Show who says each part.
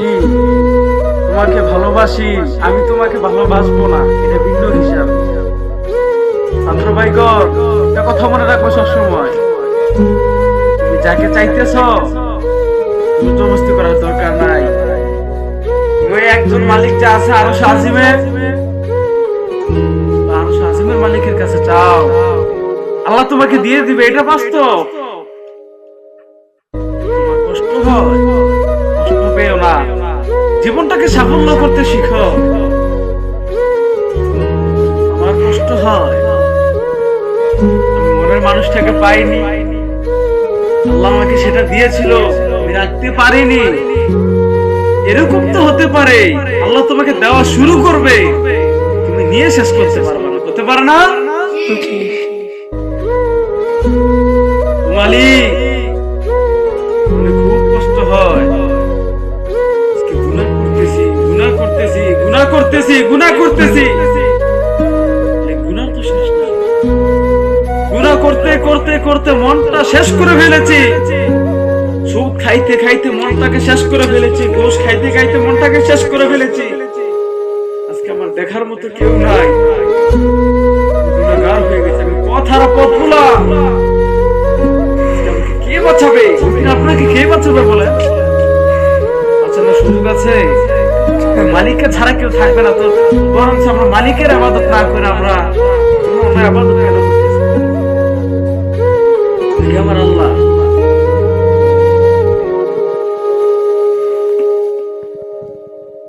Speaker 1: আমি তোমাকে ভালোবাসি, আমি তোমাকে ভালোবাসবো না। এটা ভিন্ন হিসাব। ছাত্র ভাইগণ একটা কথা মনে রাখব সবসময়। তুমি যাকে চাইতেছ জবরদস্তি করার দরকার নাই। ওই একজন মালিক যে আছে আরও আজিমের আরও আজিমের মালিকের কাছে চাও আল্লাহ তোমাকে দিয়ে দিবে, এটা বাস্তব। কষ্ট হয়। জীবনটাকে সাফল্য করতে শিখো। আমার কষ্ট হয়। মনের মানুষটাকে পাইনি। আল্লাহ আমাকে সেটা দিয়েছিল। আমি রাখতে পারিনি। এরকম তো হতে পারে। আল্লাহ তোমাকে দেওয়া শুরু করবে। তুমি নিয়ে শেষ করতে পারবে না। হতে পারে না? মালিক। করতেছি, গুনাহ করতেছি। এই গুনাহ তো শেষ না। করতে করতে করতে মনটা শেষ করে ফেলেছি। সুদ খাইতে খাইতে মনটাকে শেষ করে ফেলেছি। ঘুষ খাইতে খাইতে মনটাকে শেষ করে ফেলেছি। আজকে আমার দেখার মতো কেউ নাই। হয়ে গেছে। কে বাঁচাবে? আপনাকে কে বাঁচাবে বলে বাঁচানোর সুযোগ আছে? মালিককে ছাড়া কেউ থাকবে না তো বরঞ্চ আমরা মালিকের আবাদত না করে আমরা আবাদত? আমার আল্লাহ